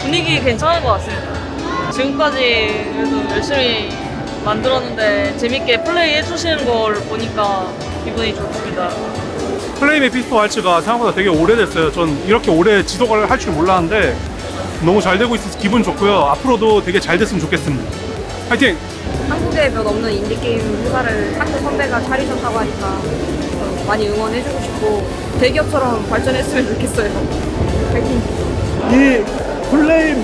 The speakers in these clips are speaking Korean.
분위기 괜찮은 것 같습니다. 지금까지 그래도 열심히 만들었는데 재밌게 플레이 해주시는 걸 보니까 기분이 좋습니다. 플레임 에피스토 할츠가 생각보다 되게 오래됐어요. 전 이렇게 오래 지속을 할 줄 몰랐는데 너무 잘 되고 있어서 기분 좋고요. 앞으로도 되게 잘 됐으면 좋겠습니다. 파이팅! 한국에 몇 없는 인디게임 회사를 한국 선배가 차리셨다고 하니까 어, 많이 응원해주고 싶고 대기업처럼 발전했으면 좋겠어요. 파이팅! 이 플레임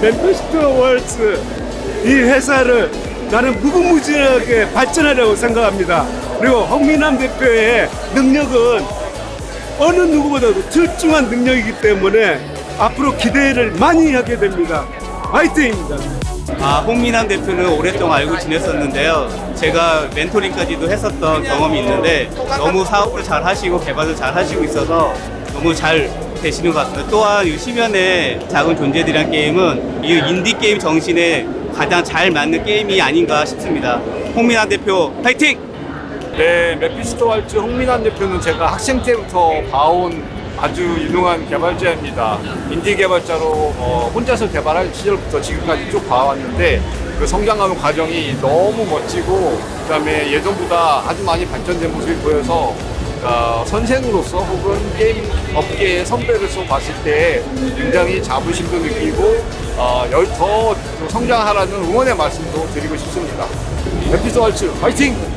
멤버시트 월츠 이 회사를 나는 무궁무진하게 발전하려고 생각합니다. 그리고 홍민남 대표의 능력은 어느 누구보다도 출중한 능력이기 때문에 앞으로 기대를 많이 하게 됩니다. 화이팅입니다. 아, 홍민환 대표는 오랫동안 알고 지냈었는데요. 제가 멘토링까지도 했었던 경험이 있는데 너무 사업도 잘 하시고 개발도 잘 하시고 있어서 너무 잘 되시는 것 같습니다. 또한 이 시면의 작은 존재들이란 게임은 이 인디 게임 정신에 가장 잘 맞는 게임이 아닌가 싶습니다. 홍민환 대표 파이팅! 네, 메피스토 할츠 홍민환 대표는 제가 학생 때부터 봐온 아주 유능한 개발자입니다. 인디 개발자로 어, 혼자서 개발할 시절부터 지금까지 쭉 봐왔는데 그 성장하는 과정이 너무 멋지고 그다음에 예전보다 아주 많이 발전된 모습이 보여서 어, 선생으로서 혹은 게임 업계의 선배로서 봤을 때 굉장히 자부심도 느끼고 어, 열- 더 성장하라는 응원의 말씀도 드리고 싶습니다. 할츠 화이팅!